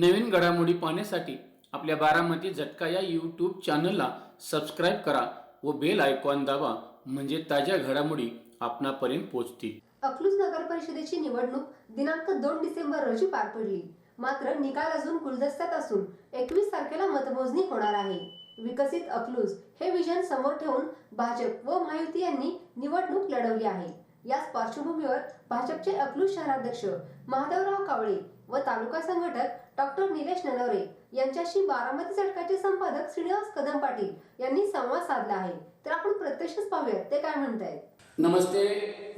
नवीन घडामोडी पाहण्यासाठी आपल्या बारामती झटका या यूट्यूब चॅनलला सबस्क्राईब करा व बेल आयकॉन दाबा म्हणजे ताज्या घडामोडी आपणापर्यंत पोहोचतील. अकलूज नगर परिषदेची निवडणूक दिनांक दोन डिसेंबर रोजी पार पडली. मात्र निकाल अजून गुलदस्त्यात असून एकवीस तारखेला मतमोजणी होणार आहे. विकसित अकलूज हे विजन समोर ठेवून भाजप व महायुती यांनी निवडणूक लढवली आहे. याच पार्श्वभूमीवर भाजपचे अकलूज शहराध्यक्ष महादेवराव कावळे व तालुका संघटक डॉक्टर निलेश ननवरे यांच्याशी बारामती झटकाचे संपादक श्रीनिवास कदम पाटील यांनी संवाद साधला आहे. तर आपण प्रत्यक्षच पाहूयात ते काय म्हणतायत? नमस्ते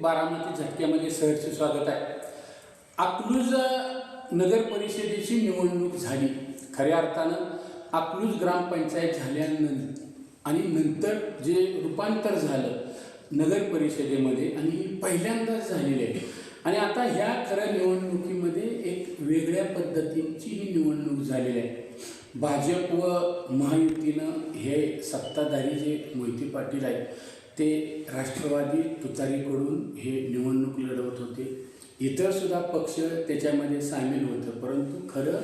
बारामती झटक्यामध्ये सहर्ष स्वागत आहे. अकलूज नगर परिषदेची निवडणूक झाली. खऱ्या अर्थानं अकलूज ग्रामपंचायत झाल्यानंतर आणि नंतर जे रूपांतर झालं नगर परिषदेमध्ये आणि ही पहिल्यांदाच झालेली आहे. आणि आता ह्या खऱ्या निवडणुकीमध्ये एक वेगळ्या पद्धतींची ही निवडणूक झालेली आहे. भाजप व महायुतीनं हे सत्ताधारी जे मोहिते पाटील आहेत ते राष्ट्रवादी तुतारीकडून हे निवडणूक लढवत होते. इतर सुद्धा पक्ष त्याच्यामध्ये सामील होतं परंतु खरं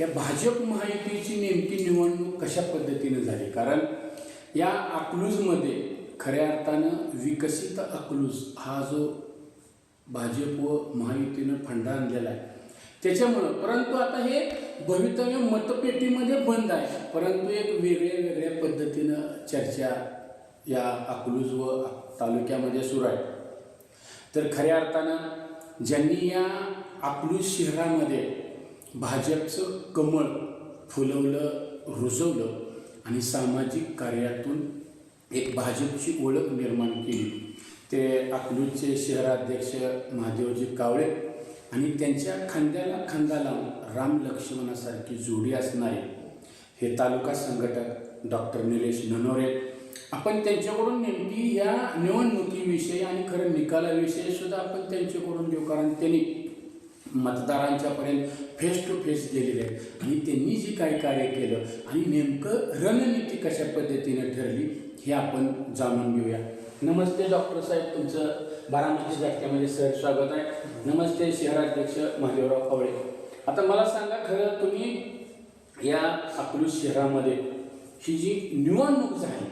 या भाजप महायुतीची नेमकी निवडणूक कशा पद्धतीनं झाली? कारण या अकलूजमध्ये खऱ्या अर्थानं विकसित अकलूज हा जो भाजप व महायुतीनं फंडा आणलेला आहे त्याच्यामुळं परंतु आता हे भवितव्य मतपेटीमध्ये बंद आहे. परंतु एक वेगळ्या वेगळ्या पद्धतीनं चर्चा या अकलूज व तालुक्यामध्ये सुरू आहे. तर खऱ्या अर्थानं ज्यांनी या अकलूज शहरामध्ये भाजपचं कमळ फुलवलं रुजवलं आणि सामाजिक कार्यातून एक भाजपची ओळख निर्माण केली ते अकलूजचे शहराध्यक्ष महादेवजी कावळे आणि त्यांच्या खांद्याला खांदा लावून राम लक्ष्मणासारखी जोडी असणारे हे तालुका संघटक डॉक्टर निलेश ननोरे आपण त्यांच्याकडून नेमकी या निवडणुकीविषयी आणि खरं निकालाविषयी सुद्धा आपण त्यांच्याकडून घेऊ कारण त्यांनी मतदारांच्यापर्यंत फेस टू फेस गेलेले आहेत. आणि त्यांनी जे काही कार्य केलं आणि नेमकं रणनीती कशा पद्धतीने ठरली हे आपण जाणून घेऊया. नमस्ते डॉक्टर साहेब तुमचं बारामती व्याख्यामध्ये सर स्वागत आहे. नमस्ते शहराध्यक्ष महादेवराव कवळे आता मला सांगा खरं तुम्ही या अकलूज शहरामध्ये ही जी निवडणूक झाली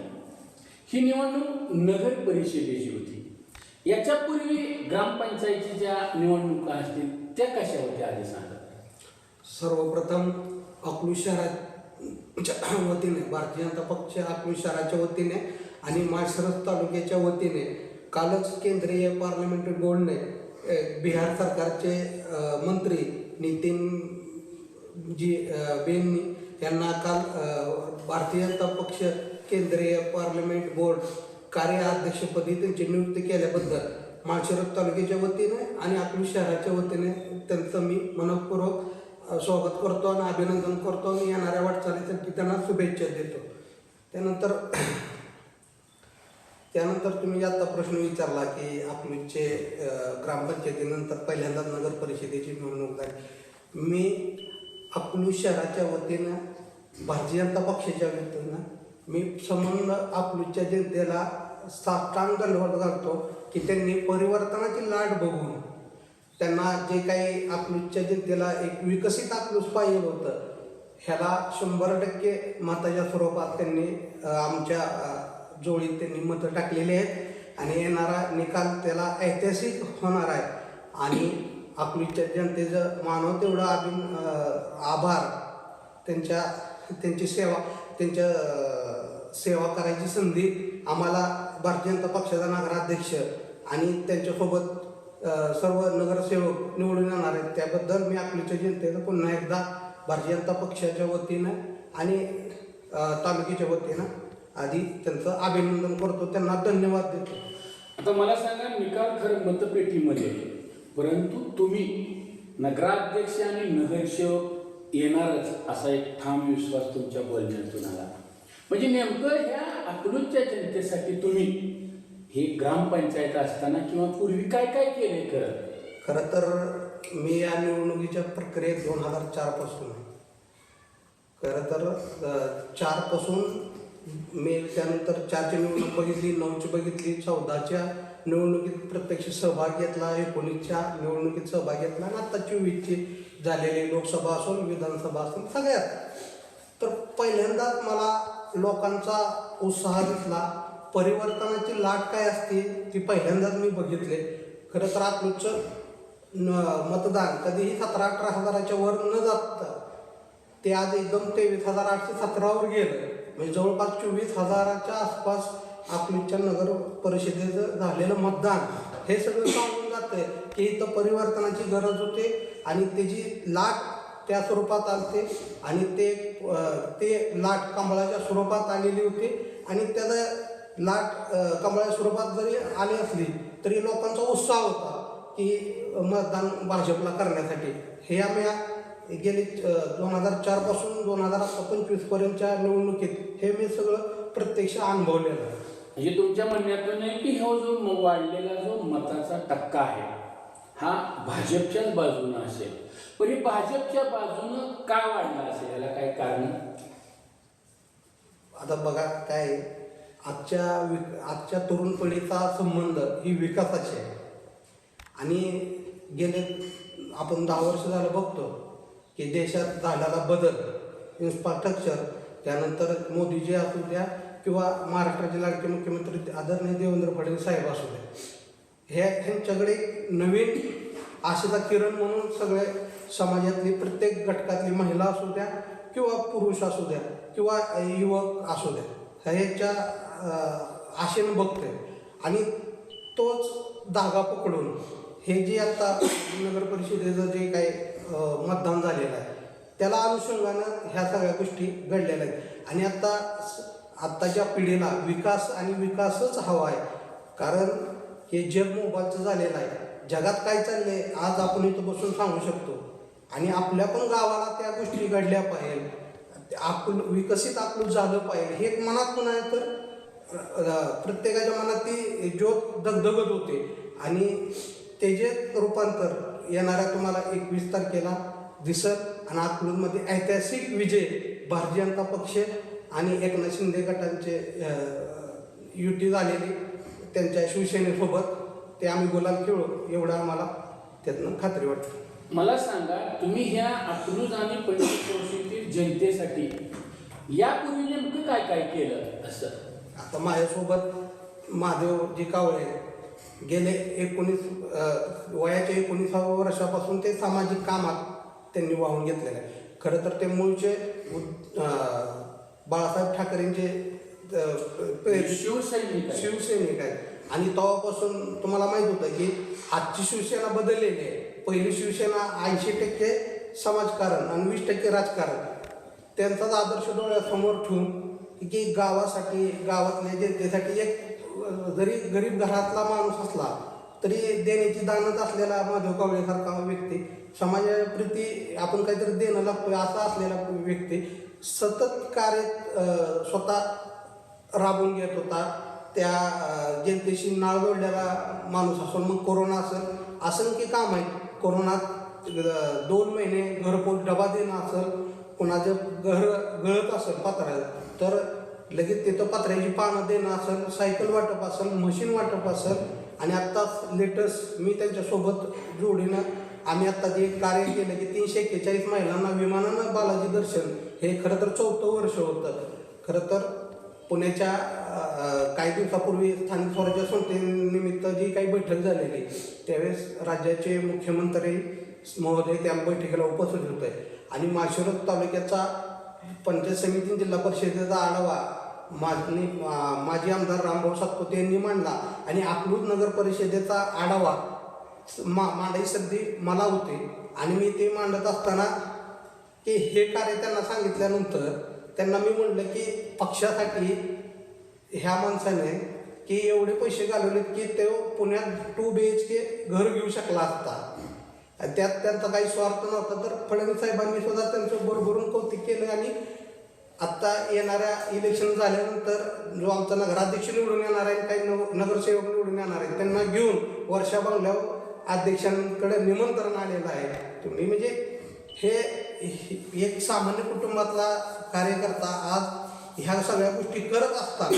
ही निवडणूक नगर परिषदेची होती. याच्यापूर्वी ग्रामपंचायतीच्या ज्या निवडणुका असतील त्या कशा होत्या आधी सांगा? सर्वप्रथम अकलूज शहराच्या वतीने भारतीय जनता पक्ष अकलूज शहराच्या वतीने आणि माळसरस तालुक्याच्या वतीने कालच केंद्रीय पार्लमेंटरी बोर्डने बिहार सरकारचे मंत्री नितीन जी अ, यांना काल भारतीय जनता पक्ष केंद्रीय पार्लमेंट बोर्ड कार्याध्यक्षपदी त्यांची नियुक्ती केल्याबद्दल माळशिरस तालुक्याच्या वतीने आणि आपली शहराच्या वतीने त्यांचं मी मनपूर्वक स्वागत करतो आणि अभिनंदन करतो. आणि येणाऱ्या वाटचालीसाठी त्यांना शुभेच्छा देतो. त्यानंतर त्यानंतर तुम्ही आता प्रश्न विचारला की अकलूजचे ग्रामपंचायतीनंतर पहिल्यांदाच नगर परिषदेची निवडणूक झाली. मी अकलूज शहराच्या वतीनं भारतीय जनता पक्षाच्या वतीनं मी संबंध अकलूजच्या जनतेला साष्टांग लोट घालतो की त्यांनी परिवर्तनाची लाट बघून त्यांना जे काही अकलूजच्या जनतेला एक विकसित अकलूज पाहिजे होतं ह्याला शंभर टक्के मताच्या स्वरूपात त्यांनी आमच्या जोडीत त्यांनी मतं टाकलेली आहेत आणि येणारा निकाल त्याला ऐतिहासिक होणार आहे. आणि आपलीच्या जनतेचं मानव तेवढं अभिन आभार. त्यांच्या त्यांची सेवा त्यांच्या सेवा करायची संधी आम्हाला भारतीय जनता पक्षाचा नगराध्यक्ष आणि त्यांच्यासोबत सर्व नगरसेवक निवडून येणार आहेत. त्याबद्दल मी आपलीच्या जनतेचं पुन्हा एकदा भारतीय जनता पक्षाच्या वतीनं आणि तालुक्याच्या वतीनं आधी त्यांचं अभिनंदन करतो त्यांना धन्यवाद देतो. आता मला सांगा निकाल खरं मतपेटीमध्ये. परंतु तुम्ही नगराध्यक्ष आणि नगरसेवक येणारच असा एक ठाम विश्वास तुमच्या बोलण्यातून आला म्हणजे नेमकं ह्या अकलूजच्या जनतेसाठी तुम्ही हे ग्रामपंचायत असताना किंवा पूर्वी काय काय केले खरं? खरं तर मी या निवडणुकीच्या प्रक्रियेत दोन हजार चारपासून आहे. खरं तर चारपासून मी त्यानंतर चारची निवडणूक बघितली नऊची बघितली चौदाच्या निवडणुकीत प्रत्यक्ष सहभाग घेतला एकोणीसच्या निवडणुकीत सहभाग घेतला आणि आता चोवीसची झालेली लोकसभा असून विधानसभा असून सगळ्यात. तर पहिल्यांदाच मला लोकांचा उत्साह दिसला. परिवर्तनाची लाट काय असते ती पहिल्यांदाच मी बघितले. खरं तर आपलं मतदान कधीही सतरा अठरा हजाराच्या वर न जात ते आज एकदम तेवीस हजार आठशे सतरावर गेलं. म्हणजे जवळपास चोवीस हजाराच्या आसपास आपलीच्या नगर परिषदेचं झालेलं मतदान हे सगळं सांगून जातं की इथं परिवर्तनाची गरज होते आणि त्याची लाट त्या स्वरूपात आलते आणि ते ते लाट कमळाच्या स्वरूपात आलेली होती आणि त्याचं लाट कमळाच्या स्वरूपात जरी आली असली तरी लोकांचा उत्साह होता की मतदान भाजपला करण्यासाठी. हे आम्ही गेले दोन हजार चारपासून दोन हजार पंचवीस पर्यंतच्या निवडणुकीत हे मी सगळं प्रत्यक्ष अनुभवलेलं आहे. म्हणजे तुमच्या म्हणण्यातून आहे की हा जो वाढलेला जो मताचा टक्का आहे हा भाजपच्याच बाजूनं असेल. पण हे भाजपच्या बाजूनं का वाढला असेल? याला काय कारण? आता बघा काय आजच्या आजच्या तरुण पिढीचा संबंध ही विकासाची आहे. आणि गेले आपण दहा वर्ष झालं बघतो की देशात झालेला बदल इन्फ्रास्ट्रक्चर त्यानंतर मोदीजी असू द्या किंवा महाराष्ट्राचे लाडके मुख्यमंत्री आदरणीय देवेंद्र फडणवीस साहेब असू द्या. हे ह्यांच्याकडे नवीन आशेचा किरण म्हणून सगळे समाजातली प्रत्येक घटकातली महिला असू द्या किंवा पुरुष असू द्या किंवा युवक असू द्या ह्याच्या आशेनं बघते आणि तोच धागा पकडून हे जे आता नगर परिषदेचं जे काही मतदान झालेलं आहे. त्याला अनुषंगानं ह्या सगळ्या गोष्टी घडलेल्या आहेत. आणि आत्ता आत्ताच्या पिढीला विकास आणि विकासच हवा आहे. कारण हे जग मोबाईलचं झालेलं आहे. जगात काय चाललंय आज आपण इथं बसून सांगू शकतो. आणि आपल्या पण गावाला त्या गोष्टी घडल्या पाहिजे. आपलं विकसित आपलं झालं पाहिजे. हे एक मनात पण आहे तर प्रत्येकाच्या मनात ती ज्योत दगदगत होते. आणि त्याचे रूपांतर येणाऱ्या तुम्हाला एकवीस तारखेला दिसत आणि अकलूजमध्ये ऐतिहासिक विजय भारतीय जनता पक्ष आणि एकनाथ शिंदे गटांचे युती झालेली त्यांच्या शिवसेनेसोबत ते आम्ही गुलाल खेळू एवढं आम्हाला त्यातनं खात्री वाटते. मला सांगा तुम्ही ह्या अकलूज आणि पंचक्रोशीतील जनतेसाठी यापूर्वी नेमकं काय काय केलं असं? आता माझ्यासोबत महादेवजी कावळे गेले एकोणीस वयाच्या एकोणीसाव्या वर्षापासून ते सामाजिक कामात त्यांनी वाहून घेतलेलं आहे. खरं तर ते मूळचे बाळासाहेब ठाकरेंचे शिवसैनिक. शिवसैनिक आहेत. आणि तेव्हापासून तुम्हाला माहीत होतं की आजची शिवसेना बदललेली आहे. पहिली शिवसेना ऐंशी टक्के समाजकारण आणि वीस टक्के राजकारण. त्यांचाच आदर्श डोळ्यासमोर ठेवून की गावासाठी गावातल्या जनतेसाठी एक जरी गरीब घरातला माणूस असला तरी देण्याची दानत असलेला माधव कावळेसारखा व्यक्ती समाजाप्रती आपण काहीतरी देणं लागतोय असा असलेला व्यक्ती सतत कार्य स्वतः राबून घेत होता. त्या जनतेशी नाळ जोडलेला माणूस असेल मग कोरोना असेल असंख्य काम आहे कोरोनात दोन महिने घरपोच डबा देणं असेल कोणाचं घर गळत असेल पात्राला तर लगेच तिथं पत्र्याची पानं देणं असेल सायकल वाटप असेल मशीन वाटप असेल आणि आत्ताच लेटेस्ट मी त्यांच्यासोबत जोडीनं आम्ही आत्ता जे कार्य केलं की तीनशे एक्केचाळीस महिलांना विमानानं बालाजी दर्शन हे खरं तर चौथं वर्ष होतं. खरं तर पुण्याच्या काही दिवसापूर्वी स्थानिक स्वराज्य संस्थेनिमित्त जी काही बैठक झालेली त्यावेळेस राज्याचे मुख्यमंत्री महोदय त्या बैठकीला उपस्थित होते. आणि माळशिरस तालुक्याचा पंचायत समिती जिल्हा परिषदेचा आढावा माजी माजी आमदार रामभाऊ सातपुते यांनी मांडला आणि अकलूज नगर परिषदेचा आढावा मा मांडाई संधी मला होते. आणि मी ते मांडत असताना की हे कार्य त्यांना सांगितल्यानंतर त्यांना मी म्हटलं की पक्षासाठी ह्या माणसाने की एवढे पैसे घालवलेत की ते पुण्यात टू बी एच के घर घेऊ शकला असता. आणि त्यात त्यांचा काही स्वार्थ नव्हता तर फडणवीस साहेबांनी सुद्धा त्यांचं भरभरून कौतुक केलं आणि आत्ता येणाऱ्या इलेक्शन झाल्यानंतर जो आमचा नगराध्यक्ष निवडून येणार आहे काही नगरसेवक निवडून येणार आहेत त्यांना घेऊन वर्षा बंगल्यावर अध्यक्षांकडे निमंत्रण आलेलं आहे. तुम्ही म्हणजे हे हे- एक सामान्य कुटुंबातला कार्यकर्ता आज ह्या सगळ्या गोष्टी करत असताना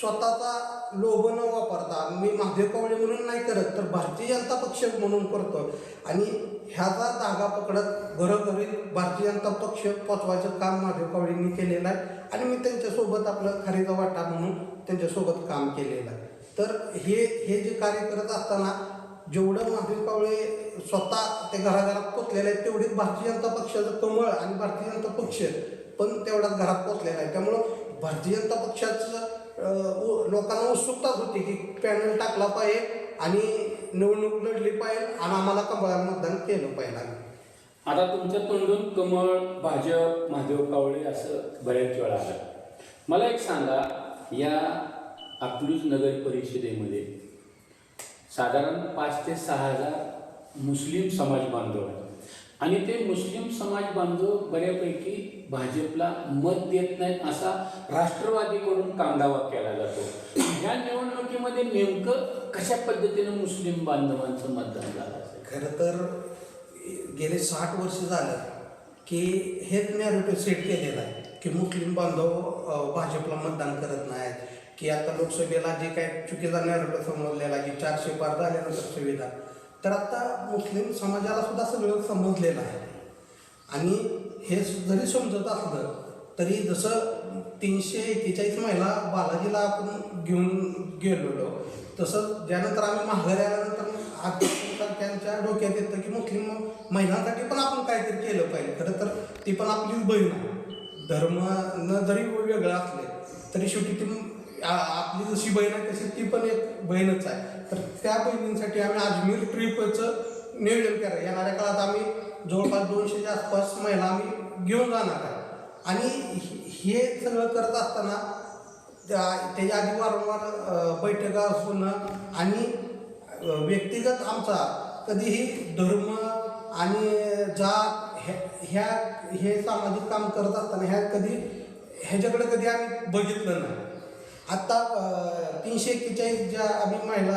स्वतःचा लोभ न वापरता मी महादेव कावळे म्हणून नाही करत तर भारतीय जनता पक्ष म्हणून करतो. आणि ह्याचा धागा पकडत घरोघरी भारतीय जनता पक्ष पोचवायचं काम महादेव कावळेंनी केलेलं आहे. आणि मी त्यांच्यासोबत आपलं खरेदा वाटा म्हणून त्यांच्यासोबत काम केलेलं आहे. तर हे हे जे कार्य करत असताना जेवढं महादेव कावळे स्वतः ते घराघरात पोचलेले आहेत तेवढीच भारतीय जनता पक्षाचं कमळ आणि भारतीय जनता पक्ष पण तेवढ्याच घरात पोचलेला आहे. त्यामुळं भारतीय जनता पक्षाचं लोकांना उत्सुकताच होती की पॅनल टाकला पाहिजे आणि निवडणूक लढली पाहिजे आणि आम्हाला कमळा मतदान केलं पाहिजे. आता तुमच्या तोंडून कमळ भाजप महादेव कावळे असं बऱ्याच वेळा आलं. मला एक सांगा या अकलूज नगर परिषदेमध्ये साधारण पाच ते सहा हजार मुस्लिम समाज बांधव आहेत. आणि ते मुस्लिम समाज बांधव बऱ्यापैकी भाजपला मत देत नाहीत असा राष्ट्रवादीकडून कांदावा केला जातो. ह्या निवडणुकीमध्ये नेमकं कशा पद्धतीनं मुस्लिम बांधवांचं मतदान झालं खरं तर गेले साठ वर्ष झालं की हेच नॅरेटिव्ह सेट केलेलं आहे की मुस्लिम बांधव भाजपला मतदान करत नाहीत. की आता लोकसभेला जे काय चुकीचा नॅरेटिव्ह समजलेला की चारशे पार झाल्यानंतर संविधान तर आता मुस्लिम समाजाला सुद्धा सगळं समजलेलं आहे. आणि हे जरी समजत असलं तरी जसं तीनशे एक्केचाळीस महिला बालाजीला आपण घेऊन गेलेलो तसं ज्यानंतर आम्ही माघारी आल्यानंतर त्यांच्या डोक्यात येतं की मुस्लिम महिलांसाठी पण आपण काहीतरी केलं पाहिजे. खरं तर ती पण आपलीच बहीण आहे. धर्म न जरी वेगळं असले तरी शेवटी ती आपली जशी बहीण आहे तशी ती पण एक बहीणच आहे. तर त्या बहिणींसाठी आम्ही अजमेर ट्रिपचं नियोजन करा येणाऱ्या काळात आम्ही जवळपास दोनशेच्या आसपास महिला आम्ही घेऊन जाणार आहे. आणि हे- सगळं करत असताना त्या- त्याच्या आधी वारंवार बैठका होणं आणि व्यक्तिगत आमचा कधीही धर्म आणि जात ह्या- ह्या हे सामाजिक काम करत असताना ह्या कधी ह्याच्याकडे कधी आम्ही बघितलं नाही. आत्ता तीनशे एक्केचाळीस ज्या आम्ही महिला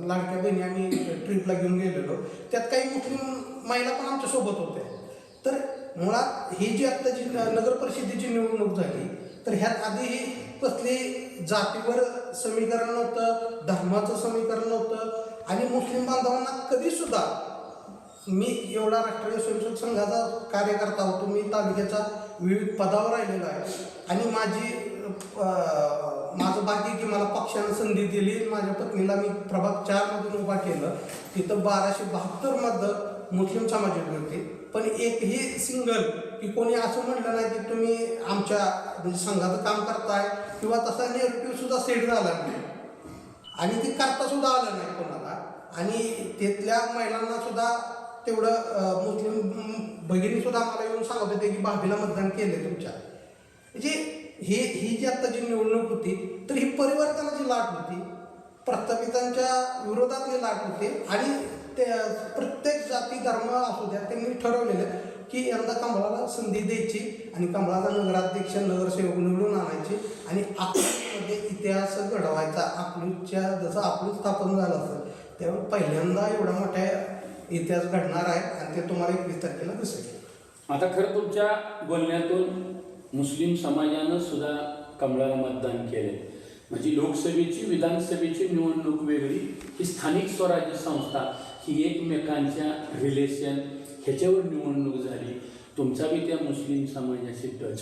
लाडक्या बहिणी आम्ही ट्रिपला घेऊन गेलेलो त्यात काही मुस्लिम महिला पण आमच्यासोबत होत्या. तर मुळात ही जी आत्ता जी न- नगर परिषदेची निवडणूक झाली तर ह्यात आधीही कसली जातीवर समीकरण नव्हतं धर्माचं समीकरण नव्हतं आणि मुस्लिम बांधवांना कधीसुद्धा मी एवढा राष्ट्रीय स्वयंसेवक संघाचा कार्यकर्ता होतो मी तालुक्याचा विविध पदावर राहिलेलो आहे. आणि माझी माझं भाग्य की मला पक्षानं संधी दिली. माझ्या पत्नीला मी प्रभाग चारमधून उभा केलं. तिथं बाराशे बहात्तर मतं मुस्लिम समाजाची होती पण एकही सिंगल की कोणी असं म्हटलं नाही की तुम्ही आमच्या म्हणजे संघाचं काम करताय किंवा तसा नेगेटिव्ह सुद्धा सेट झाला नाही. आणि ते करता सुद्धा आलं नाही कोणाला. आणि तिथल्या महिलांना सुद्धा तेवढं मुस्लिम म, भगिनी सुद्धा मला येऊन सांगत होते की भाभीला मतदान केले तुमच्या. म्हणजे हे ही जी आता जी निवडणूक होती तर ही परिवर्तनाची लाट होती. प्रस्थापितांच्या विरोधातली लाट होती. आणि ते प्रत्येक जाती धर्म असू द्या त्यांनी ठरवलेलं की यंदा कमळाला संधी द्यायची आणि कमळाचा नगराध्यक्ष नगरसेवक निवडून आणायचे आणि अकलूजमध्ये इतिहास घडवायचा अकलूजच्या जसं अकलूज स्थापन झालं असेल त्यावेळी पहिल्यांदा एवढा मोठा इतिहास घडणार आहे आणि ते तुम्हाला एकवीस तारखेला दिसेल. आता खरं तुमच्या बोलण्यातून मुस्लिम समाजानं सुद्धा कमळाला मतदान केले म्हणजे लोकसभेची विधानसभेची निवडणूक वेगळी ही स्थानिक स्वराज्य संस्था ही एकमेकांच्या रिलेशन ह्याच्यावर निवडणूक झाली. तुमचा बी त्या मुस्लिम समाजाशी टच.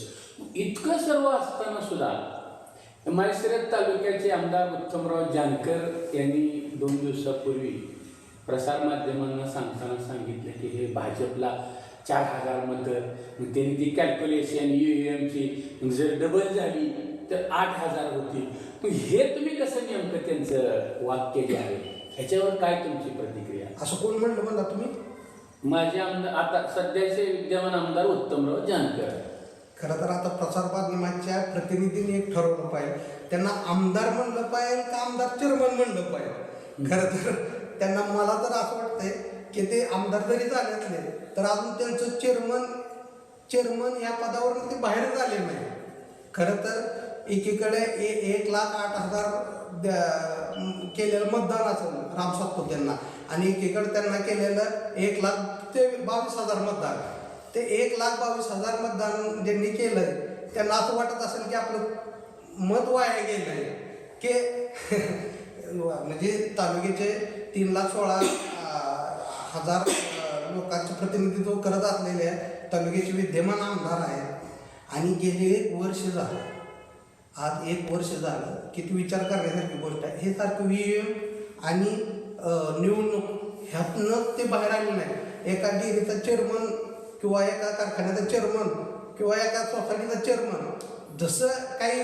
इतकं सर्व असताना सुद्धा माळशिरस तालुक्याचे आमदार उत्तमराव जानकर यांनी दोन दिवसापूर्वी प्रसारमाध्यमांना सांगताना सांगितलं की हे भाजपला चार हजार मतं. मग त्यांनी ती कॅल्क्युलेशन यू एमची जर डबल झाली तर आठ हजार होती. मग हे तुम्ही कसं नेमकं त्यांचं वाक्य जे आहे ह्याच्यावर काय तुमची प्रतिक्रिया? असं कोण म्हणलं म्हणला तुम्ही? माझे आमदार आता सध्याचे विद्यमान आमदार उत्तमराव जानकर. खरं तर आता प्रसार माध्यमाच्या प्रतिनिधींनी एक ठरवलं पाहिजे. त्यांना आमदार म्हणलं पाहिजे का आमदार चेअरमन म्हणलं पाहिजे. खरं तर त्यांना मला तर असं वाटतंय की ते आमदार जरी झाले असले तर अजून त्यांचं चेअरमन चेअरमन या पदावरून ते बाहेर झाले नाही. खरं तर एकीकडे ए एक लाख आठ हजार केलेलं मतदान असेल रामसात यांना आणि एकीकडे त्यांना केलेलं एक लाख ते बावीस हजार मतदान. ते एक लाख बावीस हजार मतदान ज्यांनी केलं त्यांना असं वाटत असेल की आपलं मत वाया गेलंय. की म्हणजे तालुक्याचे तीन लाख सोळा हजार लोकांचे प्रतिनिधित्व करत असलेले तालुक्याचे विद्यमान आमदार आहेत. आणि गेले एक वर्ष झालं. आज एक वर्ष झालं किती विचार करण्यासारखी गोष्ट आहे. हे सारखं व्ही एम आणि निवडणूक ह्यातनं ते बाहेर आले नाही. एका डेअरीचा चेअरमन किंवा एका कारखान्याचा चेअरमन किंवा एका सोसायटीचा चेअरमन जसं काही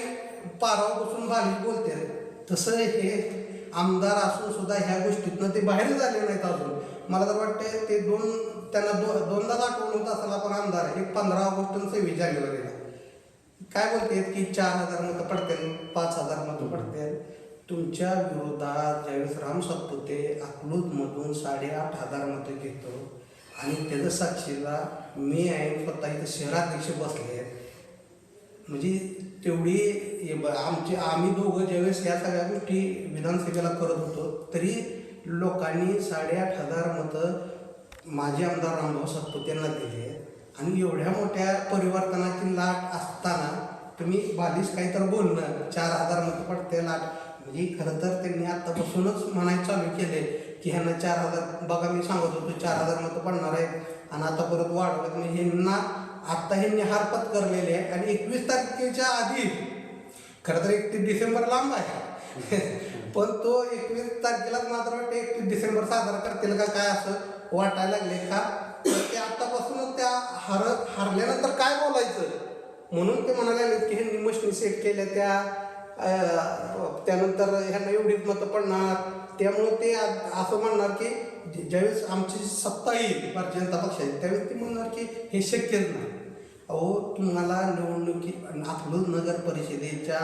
पारावर बसून बालिश बोलते तसं हे आमदार असून सुद्धा ह्या गोष्टीतनं ते बाहेर झाले नाहीत अजून. मला तर वाटतं ते दोन त्यांना दो दोनदाच आठवण होत असेल पण आमदार एक पंधरा ऑगस्ट आणि सव्वीस जानेवारीला काय बोलते की चार हजार मतं पडतील पाच हजार मतं पडतील? तुमच्या विरोधात ज्यावेळेस राम सातपुते अकलूजमधून साडेआठ हजार मतं घेतो आणि त्याचं साक्षीला मी आहे स्वतः इथं शहराध्यक्ष बसले. म्हणजे तेवढी हे आमची आम्ही दोघं ज्यावेळेस या सगळ्या गोष्टी विधानसभेला करत होतो तरी लोकांनी साडेआठ हजार मतं माजी आमदार रामभाऊ सातपुते यांना दिले आणि एवढ्या मोठ्या परिवर्तनाची लाट असताना तुम्ही बालिश काहीतरी बोलणं चार हजार मतं पडते लाट. म्हणजे खरं तर त्यांनी आत्तापासूनच म्हणायला चालू केले की ह्यांना चार हजार बघा मी सांगत होतो चार हजार मतं पडणार आहेत. आणि आता परत वाढवत म्हणजे ह्यांना आत्ता ह्यांनी हार पत्करलेले आहे. आणि एकवीस तारखेच्या आधी खरं तर एक ते डिसेंबर लांब आहे. पण तो एकवीस तारखेलाच मात्र वाटतं एकवीस डिसेंबर साजरा करतील का काय असं वाटायला लागले का? तर ते आतापासूनच त्या हार हारल्यानंतर काय बोलायचं? म्हणून ते म्हणायला लागले की ह्यांनी मशनी सेट केल्या त्या त्यानंतर ह्यांना एवढीच मतं पडणार. त्यामुळे ते असं म्हणणार की ज्यावेळेस आमची सत्ता येईल भारतीय जनता पक्षाची त्यावेळेस ते म्हणणार की हे शक्यच नाही. अहो तुम्हाला निवडणुकी अकलूज नगर परिषदेच्या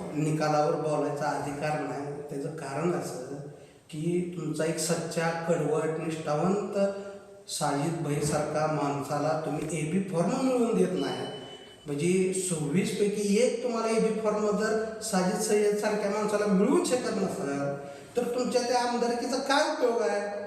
निकालावर बोलायचा अधिकार नाही. त्याचं कारण असं की तुमचा एक सच्चा कडवट निष्ठावंत साजिद भाईसारखा माणसाला तुम्ही ए बी फॉर्म मिळवून देत नाही. म्हणजे सव्वीसपैकी एक तुम्हाला ए बी फॉर्म जर साजिद सय्यदसारख्या माणसाला मिळवू शकत नसेल तर तुमच्या त्या आमदारकीचा काय उपयोग आहे?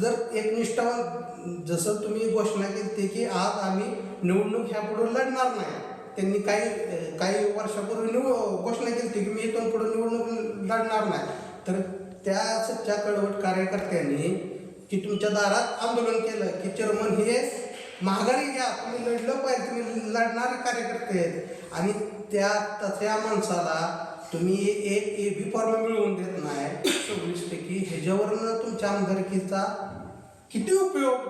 जर एक निष्ठावान जसं तुम्ही घोषणा केली ते की आज आम्ही निवडणूक ह्यापुढे लढणार नाही. त्यांनी काही काही वर्षापूर्वी निव घोषणा केली होती की मी इथून पुढे निवडणूक लढणार नाही. तर त्या सच्च्या कडवट कार्यकर्त्यांनी की तुमच्या दारात आंदोलन केलं की चेअरमन हे महागारी घ्या तुम्ही लढलं पाहिजे तुम्ही लढणारे कार्यकर्ते आहेत. आणि त्या तशा माणसाला तुम्ही एक ए बी फॉर्म मिळवून देत नाही सव्वीस पैकी ह्याच्यावरनं तुमच्या आमदारकीचा किती उपयोग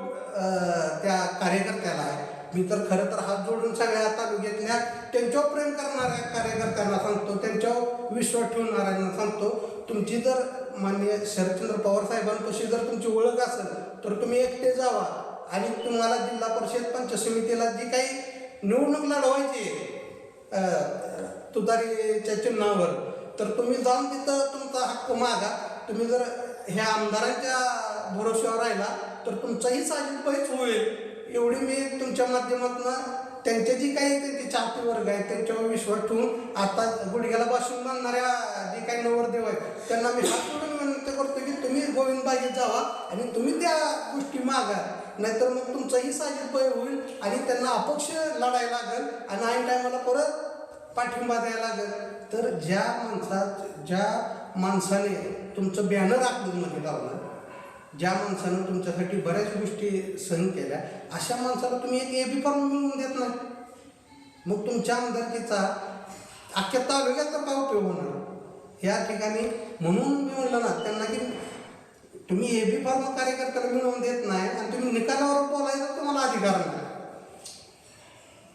त्या कार्यकर्त्याला आहे? मी तर खरं तर हात जोडून सगळ्या तालुक्यातल्या त्यांच्यावर प्रेम करणाऱ्या कार्यकर्त्यांना सांगतो त्यांच्यावर विश्वास ठेवणाऱ्यांना सांगतो तुमची जर माननीय शरदचंद्र पवार साहेबांपाशी जर तुमची ओळख असेल तर तुम्ही एकटे जावा. आणि तुम्हाला जिल्हा परिषद पंचायत समितीला जी काही निवडणूक लढवायची आहे, तुतारीच्या चिन्हावर तर तुम्ही जाऊन तिथं तुमचा हक्क मागा. तुम्ही जर ह्या आमदारांच्या भरोश्यावर राहिला तर तुमचाही साजिदबाईच होईल. एवढी मी तुमच्या माध्यमातून त्यांचे जी काही ते चाहते वर्ग आहेत त्यांच्यावर विश्वास ठेवून आता गुडघ्याला बासून बांधणाऱ्या जे काही नवरदेव आहेत त्यांना मी हात जोडून विनंती करतो की तुम्ही गोविंद बागेत जावा आणि तुम्ही त्या गोष्टी मागा. नाहीतर मग तुमचंही तुमचाही भय होईल आणि त्यांना अपक्ष लढायला लागेल आणि ऐन टायमाला परत पाठिंबा द्यायला लागेल. तर ज्या माणसात ज्या माणसाने तुमचं बॅनरमध्ये लावलं ज्या माणसानं तुमच्यासाठी बऱ्याच गोष्टी सहन केल्या अशा माणसाला तुम्ही एक ए बी फॉर्म मिळवून देत नाही. मग तुमच्या आमदारकीचा अख्ख्या तालुक्याचा तर काय उपयोग होणार? या ठिकाणी म्हणून मी म्हणलं ना त्यांना की तुम्ही ए बी फॉर्म कार्यकर्त्याला मिळवून देत नाही आणि तुम्ही निकालावर बोलायचा तुम्हाला अधिकार नाही.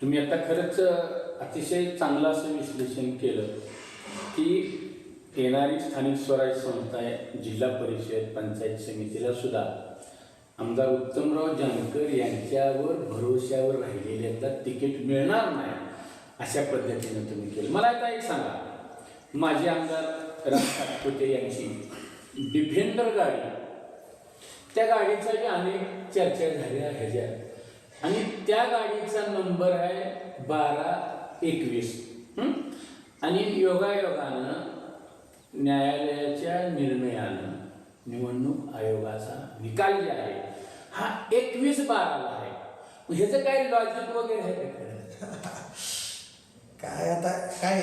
तुम्ही आता खरंच अतिशय चांगलं असं विश्लेषण केलं की येणारी स्थानिक स्वराज्य संस्था आहे जिल्हा परिषद पंचायत समितीला सुद्धा. आमदार उत्तमराव जानकर यांच्यावर भरोश्यावर राहिलेले आता तिकीट मिळणार नाही अशा पद्धतीनं तुम्ही केलं. मला आता एक सांगा. माझे आमदार राम सातपुते यांची डिफेंडर गाडी. त्या गाडीचा अनेक चर्चा झाल्या ह्याच्यात. आणि त्या गाडीचा नंबर आहे बारा एकवीस. आणि योगायोगानं न्यायालयाच्या निर्णयानं निवडणूक आयोगाचा निकाल जे आहे हा एकवीस बाराला आहे. ह्याचं काय लॉजिक वगैरे आहे काय आता काय?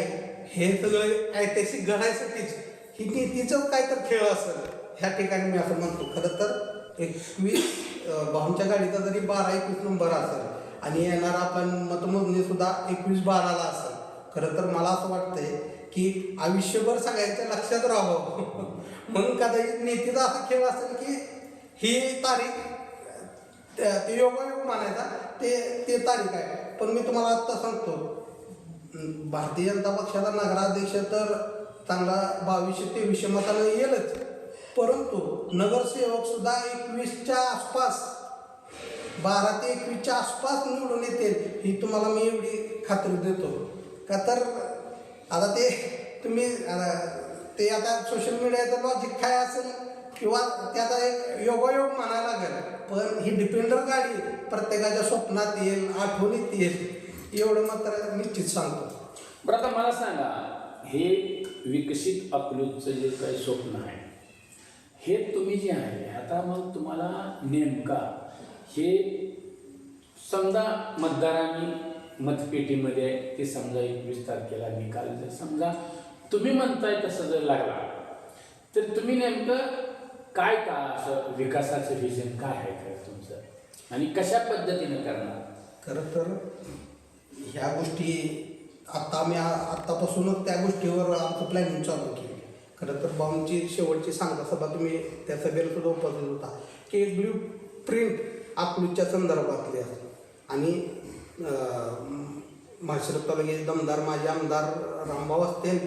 हे सगळं ऐतिहासिक घडायसाठीच ही नीतीचं काय तर खेळ असेल. ह्या ठिकाणी मी असं म्हणतो खरं तर एकवीस भाऊंच्या गाडीचा जरी बारा एकवीस नंबर असेल आणि येणार आपण मतमोजणी सुद्धा एकवीस बाराला असेल खरं तर मला असं वाटतंय की आयुष्यभर सगळ्यांच्या लक्षात राहावं. म्हणून कदाचित नेतेचा असा खेळ असेल की ही तारीख त्या- ते योगायोग मानायचा ते ते तारीख आहे. पण मी तुम्हाला आत्ता सांगतो भारतीय जनता पक्षाचा नगराध्यक्ष तर चांगला बावीसशे तेवीसशे मतानं येईलच. परंतु नगरसेवक सुद्धा एकवीसच्या आसपास बारा ते एकवीसच्या आसपास निवडून येतील ही तुम्हाला मी एवढी खात्री देतो. का तर आता ते तुम्ही आता ते आता सोशल मीडियाचं लॉजिक काय असेल किंवा त्याचा एक योगायोग म्हणायला लागेल. पण ही डिपेंडर गाडी प्रत्येकाच्या स्वप्नात येईल आठवणीत येईल. एवढं मात्र निश्चित सांगतो. बरं आता मला सांगा हे विकसित अकलूजचं जे काही स्वप्न आहे हे तुम्ही जे आहे आता मग तुम्हाला नेमका हे समजा मतदारांनी मतपेटीमध्ये ते समजा एकवीस तारखेला निकाल जर समजा तुम्ही म्हणताय तसं जर लागला तर तुम्ही नेमकं काय का असं विकासाचं विजन काय आहे खरं तुमचं? आणि कशा पद्धतीनं करणार? खरं तर ह्या गोष्टी आत्ता आम्ही आत्तापासूनच त्या गोष्टीवर आमचं प्लॅनिंग चालू केली खरं तर बॉम्बची शेवटची सांगता सभा तुम्ही त्या सभेला सुद्धा उपस्थित होता. की एक ब्ल्यू प्रिंट आकृतीच्या संदर्भातली असते आणि तालुक्याचे म्हणजे दमदार माजी आमदार रामभाऊ असतील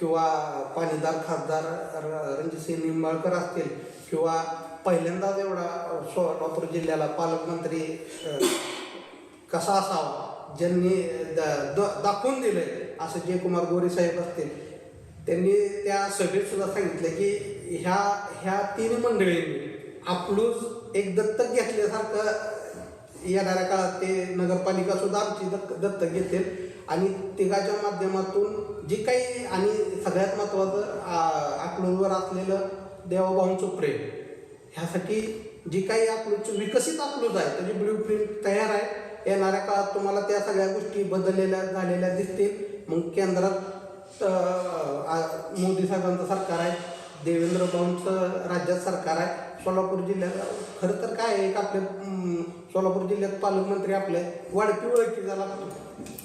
किंवा पाणीदार खासदार र- रणजितसिंह निंबाळकर असतील किंवा पहिल्यांदाच एवढा सोलापूर जिल्ह्याला पालकमंत्री कसा असावा ज्यांनी द- द- दाखवून दिलं असं जयकुमार गोरे साहेब असतील त्यांनी त्या सभेत सुद्धा सांगितलं की ह्या ह्या तीन मंडळींनी आपलूच एक दत्तक घेतल्यासारखं येणाऱ्या काळात ते नगरपालिका सुद्धा आमची दत्त दत्तक घेतील. आणि तिघाच्या माध्यमातून जी काही आणि सगळ्यात महत्त्वाचं आ- असलेलं देवाभाऊंचं प्रेम ह्यासाठी जी काही अकलूजचं विकसित आकलूज आहे त्याची ब्ल्यू प्रिंट तयार आहे. येणाऱ्या काळात तुम्हाला त्या सगळ्या गोष्टी बदललेल्या झालेल्या दिसतील. मग केंद्रात मोदी साहेबांचं सरकार आहे देवेंद्र भाऊंचं राज्यात सरकार आहे. सोलापूर जिल्ह्यात. खरं तर काय आहे एक आपल्या सोलापूर जिल्ह्यात पालकमंत्री आपले वाढती ओळखी झाला.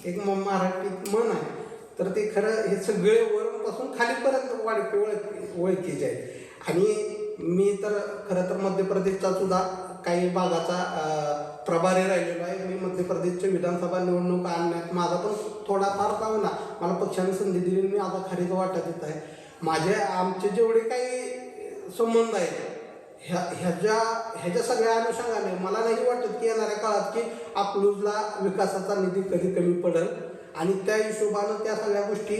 एक म- मराठीत म्हण आहे. तर ते खरं हे सगळे वरूनपासून खालीपर्यंत वाढती ओळख ओळखीचे आहे आणि मी तर खरं तर मध्य प्रदेशचा सुद्धा काही भागाचा प्रभारी राहिलेलो आहे. मी मध्य प्रदेशच्या विधानसभा निवडणूक आणण्यात माझा पण थोडाफार का होईना मला पक्षाने संधी दिली मी आता खारीचं वाटत येत आहे. माझे आमचे जेवढे काही संबंध आहेत ह्या ह्याच्या ह्याच्या सगळ्या अनुषंगाने मला नाही वाटत की येणाऱ्या काळात की अकलूजला विकासाचा निधी कधी कमी पडेल. आणि त्या हिशोबानं त्या सगळ्या गोष्टी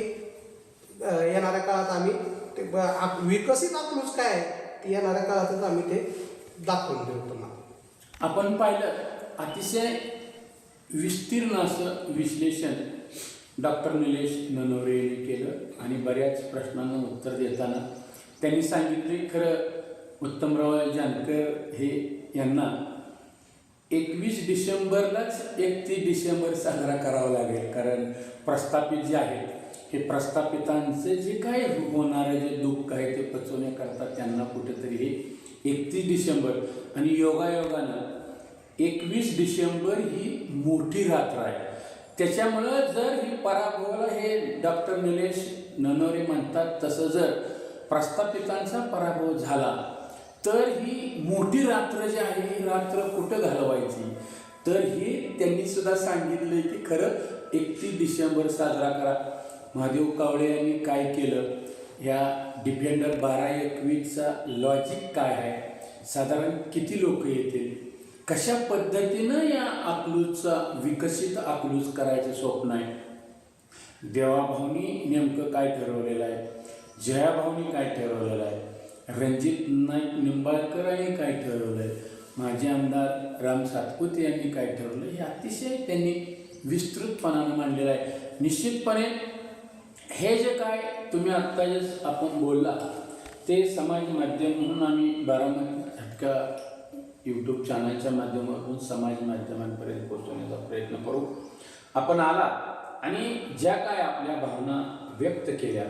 येणाऱ्या काळात आम्ही ते आप- विकसित अकलूज काय आहे ते येणाऱ्या काळातच आम्ही ते दाखवून देऊ तुम्हाला. आपण पाहिलं अतिशय विस्तीर्ण असं विश्लेषण डॉक्टर निलेश ननवरे यांनी केलं आणि बऱ्याच प्रश्नांना उत्तर देताना त्यांनी सांगितले खरं उत्तमराव जानकर हे यांना एकवीस डिसेंबरलाच एकतीस डिसेंबर साजरा करावा लागेल. कारण प्रस्थापित जे आहेत हे प्रस्थापितांचं जे काय होणारं जे दुःख आहे ते पचवण्याकरता त्यांना कुठेतरी हे एकतीस डिसेंबर आणि योगायोगानं एकवीस डिसेंबर ही मोठी रात्र आहे. त्याच्यामुळं जर ही पराभवाला हे डॉक्टर निलेश ननोरे म्हणतात तसं जर प्रस्थापितांचा पराभव झाला तर ही मोठी रात्र जी आहे ही रात्र कुठं घालवायची? तर हे त्यांनी सुद्धा सांगितलं की खरं एकतीस डिसेंबर साजरा करा. महादेव कावळे यांनी काय केलं? ह्या डिफेंडर बारा एकवीसचा लॉजिक काय आहे? साधारण किती लोक येतील? कशा पद्धतीनं या अकलूजचा विकसित अकलूज करायचं स्वप्न आहे? देवाभाऊनी नेमकं काय ठरवलेलं आहे? जयाभाऊनी काय ठरवलेलं आहे? रणजित नाईक निंबाळकरांनी काय ठरवलं आहे माजी आमदार राम सातपुते यांनी काय ठरवलं हे अतिशय त्यांनी विस्तृतपणानं मांडलेलं आहे. निश्चितपणे हे जे काय तुम्ही आत्ता जे आपण बोलला ते समाज माध्यम म्हणून आम्ही बारामती झटका यूट्यूब चॅनलच्या माध्यमातून समाज माध्यमांपर्यंत पोहोचवण्याचा प्रयत्न करू. आपण आला आणि ज्या काय आपल्या भावना व्यक्त केल्या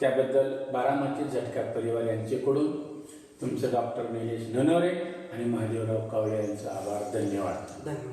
त्याबद्दल बारामती झटका परिवार यांचेकडून तुमचं डॉक्टर निलेश ननवरे आणि महादेवराव कावळे यांचा आभार. धन्यवाद. धन्यवाद.